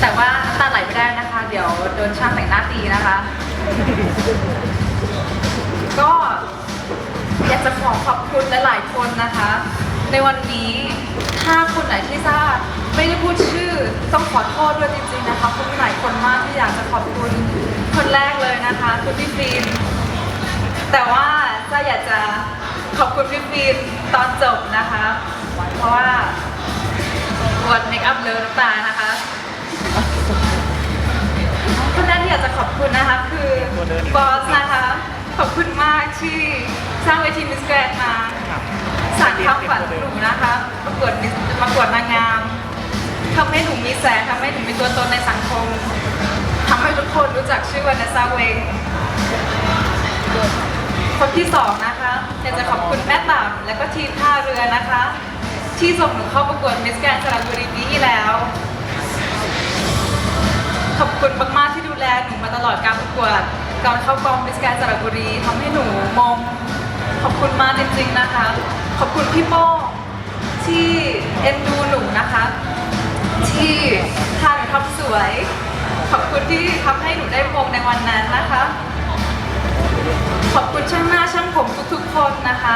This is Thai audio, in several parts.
แต่ว่าตาไหลไม่ได้นะคะ เดี๋ยวโดนช่างแต่งหน้าตีนะคะ ก็อยากจะขอขอบคุณหลายๆคนนะคะ ในวันนี้ถ้าคนไหนที่ทราบไม่ได้พูดชื่อต้องขอโทษด้วยจริงๆนะคะคุณมีหลายคนมากที่อยากจะขอบคุณคนแรกเลยนะคะคือพี่ฟิลแต่ว่าจ้าอยากจะขอบคุณพี่ฟิลตอนจบนะคะ เพราะว่าปวดเมคอัพเลอะน้ำตานะคะ คุณนะคะคือบอสนะคะ ขอบคุณมากที่สร้างเวทีมิสแกรนมาสานความฝันหนูนะคะประกวดมิสประกวดนางงามทำให้หนูมีแสงทำให้หนูมีตัวตนในสังคมทำให้ทุกคนรู้จักชื่อวานาซาเวงคนที่สองนะคะอยากจะขอบคุณแม่ต่ำและก็ทีมท่าเรือนะคะ ที่ส่งหนูเข้าประกวดมิสแกรนสระบุรีปีที่แล้ว ขอบคุณมากๆที่ดูแลหนูมาตลอดการประกวดก่อนเข้ากองมิสแกนสระบุรีทำให้หนูมองขอบคุณมากจริง ๆนะคะ ขอบคุณพี่โป้ที่เอ็นดูหนูนะคะ ที่ทาหนูทำสวย ขอบคุณที่ทำให้หนูได้มงในวันนั้นนะคะ ขอบคุณช่างหน้าช่างผมทุกๆคนนะคะ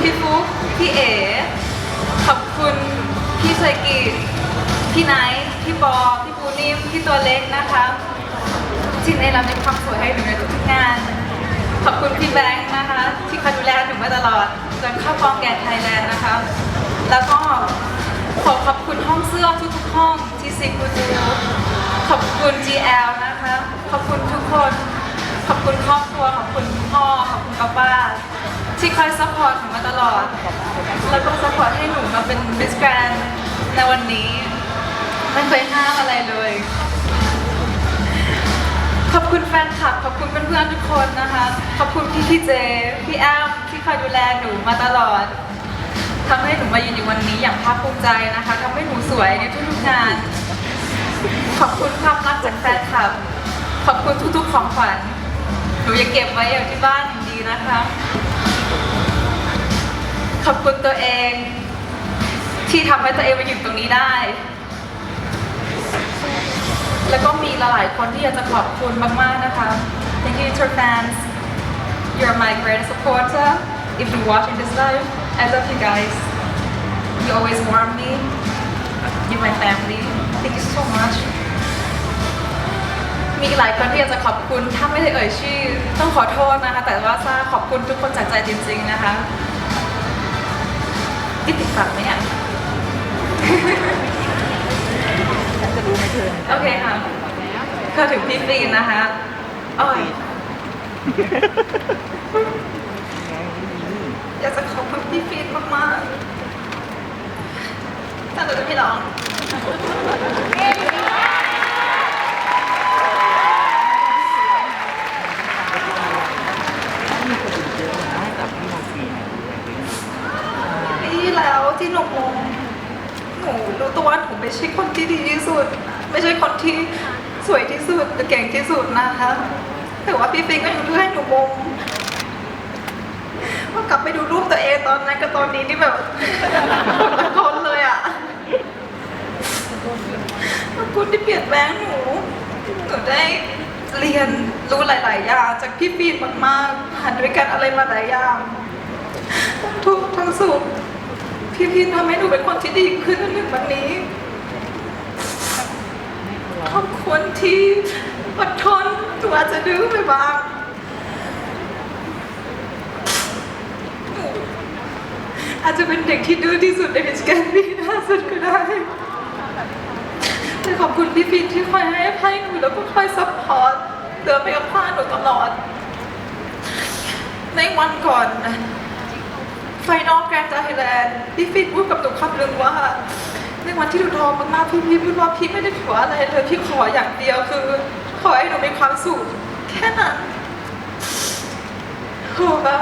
พี่ฟุ๊กพี่เอ๋ขอบคุณพี่ไซกิพี่ไนท์ พี่บอพี่ปูนิ่มพี่ตัวเล็กนะคะที่ได้รับในความสวยให้หนูในทุกงาน ขอบคุณพี่แบงค์นะคะ ที่คอยดูแลหนูมาตลอดจนเข้ากองแกนไทยแลนด์นะคะ แล้วก็ขอขอบคุณห้องเสื้อทุกๆห้องที่ซิกูจูขอบคุณ GL นะคะ ขอบคุณทุกคน ขอบคุณครอบครัว ขอบคุณพ่อ ขอบคุณป้าป้าที่คอยซัพพอร์ตหนูมาตลอด แล้วก็ซัพพอร์ตให้หนูมาเป็นมิสแกรนในวันนี้ ไม่เคยห้ามอะไรเลย ขอบคุณแฟนคลับ ขอบคุณเพื่อนๆทุกคนนะคะ ขอบคุณพี่พี่เจ พี่แอมที่คอยดูแลหนูมาตลอดทำให้หนูมายืนอยู่วันนี้อย่างภาคภูมิใจนะคะทำให้หนูสวยในทุกๆงาน ขอบคุณความรักจากแฟนคลับ ขอบคุณทุกๆของขวัญหนูจะเก็บไว้อยู่ที่บ้านอย่างดีนะคะ ขอบคุณตัวเอง ที่ทำให้ตัวเองมาอยู่ตรงนี้ได้ แล้วก็มีหลายๆคนที่อยากจะขอบคุณมากๆนะคะ Thank you tour fans You're my greatest supporter If you're watching this live I love you guys You always warm me You're my family Thank you so much มีหลายคนที่อยากจะขอบคุณถ้าไม่ได้เอ่ยชื่อ ต้องขอโทษนะคะ แต่ว่าซาขอบคุณทุกคนจากใจจริง ๆ นะคะที่ติดฟังไหมอะ จะรู้ไหมเธอโอเคค่ะก็ถึงพี่ฟรีนนะคะอ้อยอยากจะขอบคุณพี่ฟรีนมากๆแต่เราจะไม่ร้องมีคนอื่นเยอะนะแต่พี่มองฟรีเนี่ยปีที่แล้วที่หนูงงหนู รู้ตัวว่าหนูไม่ใช่คนที่ดีที่สุด ไม่ใช่คนที่สวยที่สุดหรือเก่งที่สุดนะคะ แต่ว่าพี่ฟิงก็ยังเลือกให้หนูงงว่ากลับไปดูรูปตัวเองตอนนั้นกับตอนนี้นี่แบบคนละคนเลยอะขอบคุณที่เปลี่ยนแปลงหนูหนูได้เรียนรู้หลาย ๆ อย่างจากพี่ฟีนมากๆผ่านด้วยกันอะไรมาหลายอย่างทั้งทุกข์ทั้งสุข พี่พีนทำให้หนูเป็นคนที่ดีขึ้นจนถึงวันนี้ ขอบคุณที่อดทนหนูอาจะดื้อไปบ้างอาจจะเป็นเด็กที่ดื้อที่สุดในมิสแกนด์ปีหน้าสุดก็ได้แต่ขอบคุณพี่พีนที่คอยให้อภัยหนูแล้วก็คอยซัพพอร์ตเดินไปกับข้าหนูตลอด ในวันก่อนนะ ไฟนอลแกรนด์ไทยแลนด์พี่ฟิตพูดกับหนูคำหนึ่งว่า ในวันที่หนูท้อมากๆพี่พี่พูดว่าพี่ไม่ได้ขออะไรเลยพี่ขออย่างเดียวคือ ขอให้หนูมีความสุขแค่นั้นโหแบบ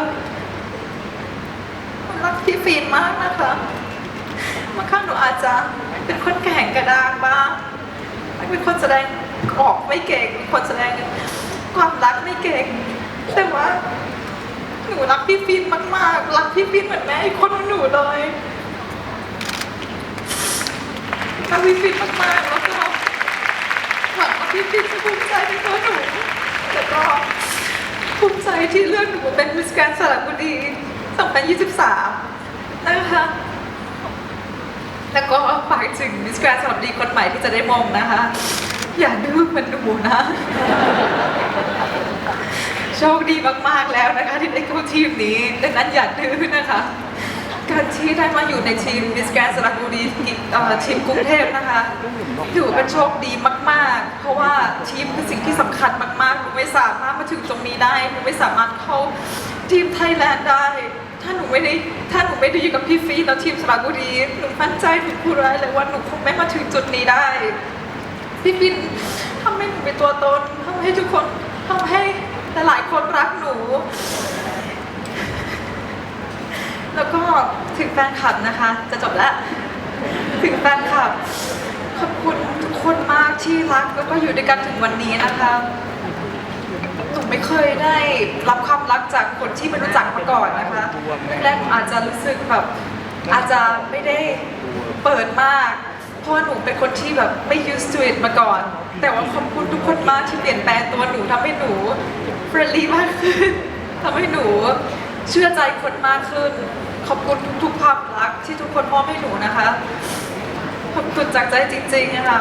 รักพี่ฟินมากนะคะบางครั้งหนูอาจจะเป็นคนแข็งกระด้างบ้างเป็นคนแสดงออกไม่เก่งเป็นคนแสดงความรักไม่เก่งแต่ว่า หนูรักพี่ฟินมากๆ รักพี่ฟินเหมือนแม่อีกคนของหนูเลยรักพี่ฟินมากๆแล้วก็พี่พี่จะภูมิใจในตัวหนูแล้วก็ภูมิใจที่เลือกหนูเป็นมิสแกรนสระบุรี2023 นะคะ แล้วก็ฝากถึงมิสแกรนสระบุรีคนใหม่ที่จะได้มองนะคะ อย่าดื้อเหมันหนูนะ โชคดีมากๆแล้วนะคะที่ได้เข้าทีมนี้ดังนั้นอย่าดื้อนะคะ การที่ได้มาอยู่ในทีมมิสแกรนสระบุรีเอ่อทีมกรุงเทพนะคะถือว่าเป็นโชคดีมาก ๆ เพราะว่าทีมเป็นสิ่งที่สำคัญมากๆหนูไม่สามารถมาถึงตรงนี้ได้หนูไม่สามารถเข้าทีมไทยแลนด์ได้ ถ้าหนูไม่ได้ถ้าหนูไม่ได้อยู่กับพี่ฟีแล้วทีมสระบุรีหนูมั่นใจหนูพูดได้เลยว่าหนูคงไม่มาถึงจุดนี้ได้พี่ปินทำให้หนูเป็นตัวตนทำให้ทุกคนทำให้ หลายคนรักหนู แล้วก็ถึงแฟนคลับนะคะ จะจบแล้ว ถึงแฟนคลับ ขอบคุณทุกคนมากที่รักแล้วก็อยู่ด้วยกันถึงวันนี้นะคะหนูไม่เคยได้รับความรักจากคนที่ไม่รู้จักมาก่อนนะคะแรกๆอาจจะรู้สึกแบบอาจจะไม่ได้เปิดมาก เพราะว่าหนูเป็นคนที่แบบไม่ used to it มาก่อน แต่ว่าขอบคุณทุกคนมากที่เปลี่ยนแปลงตัวหนูทำให้หนู friendly มากขึ้นทำให้หนูเชื่อใจคนมากขึ้น ขอบคุณทุกๆความรักที่ทุกคนมอบให้หนูนะคะ ขอบคุณจากใจจริงๆนะคะ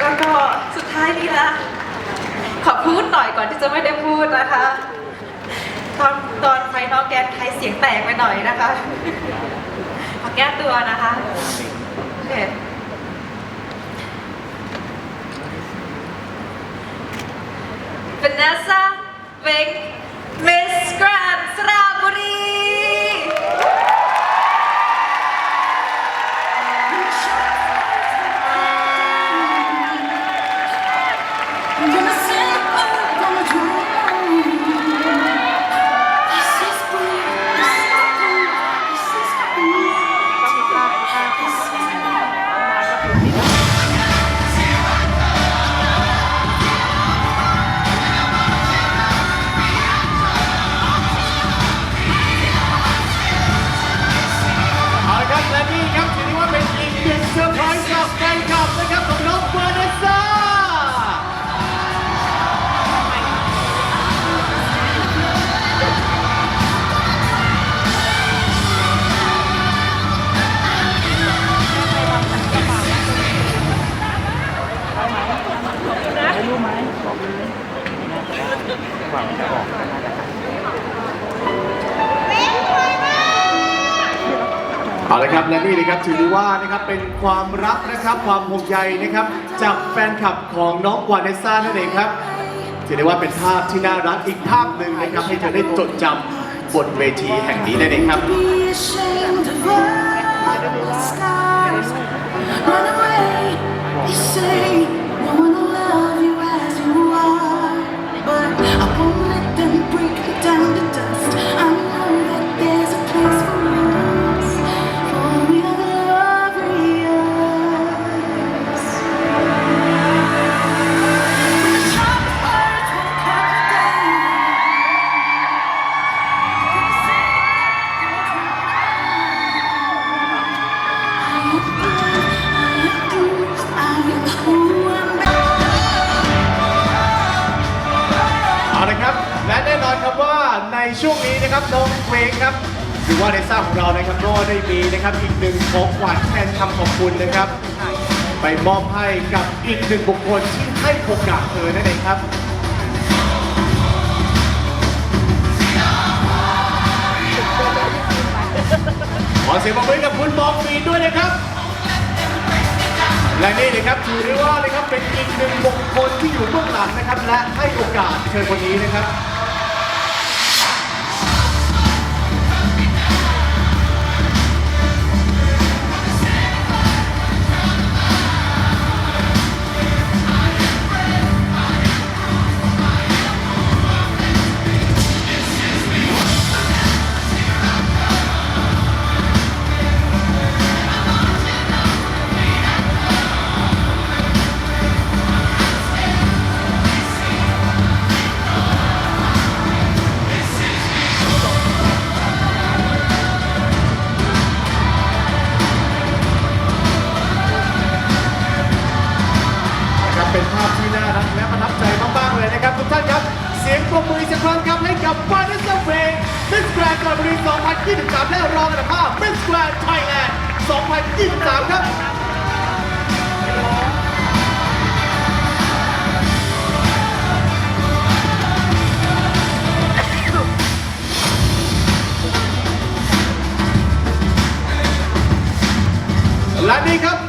แล้วก็สุดท้ายนี้นะขอพูดหน่อยก่อนที่จะไม่ได้พูดนะคะ ตอนตอนไฟนอลแกนใครเสียงแตกไปหน่อยนะคะ ขอแก้ตัวนะคะโอเค Vanessa Vink Miss รี่นะครับถือได้ว่านะครับเป็นความรักนะครับความห่วงใยนะครับ จากแฟนคลับของน้องวานิสซ่านั่นเองครับถือได้ว่าเป็นภาพที่น่ารักอีกภาพหนึ่งนะครับให้เธอได้จดจำบนเวทีแห่งนี้นั่นเองครับ Run away, they say. ช่วงนี้นะครับน้องเควงครับหรือว่าในซ่าของเรานะครับก็ได้มีนะครับอีกหนึ่งของขวัญแทนคำขอบคุณนะครับ ไปมอบให้กับอีกหนึ่งบุคคลที่ให้โอกาสเธอนั่นเองครับขอเสียงปรบมือกับคุณบองฟีด้วยนะครับ และนี่นะครับถือได้ว่านะครับเป็นอีกหนึ่งบุคคลที่อยู่เบื้องหลังนะครับ และให้โอกาสเธอคนนี้นะครับ 2023 ครับและนี่ครับ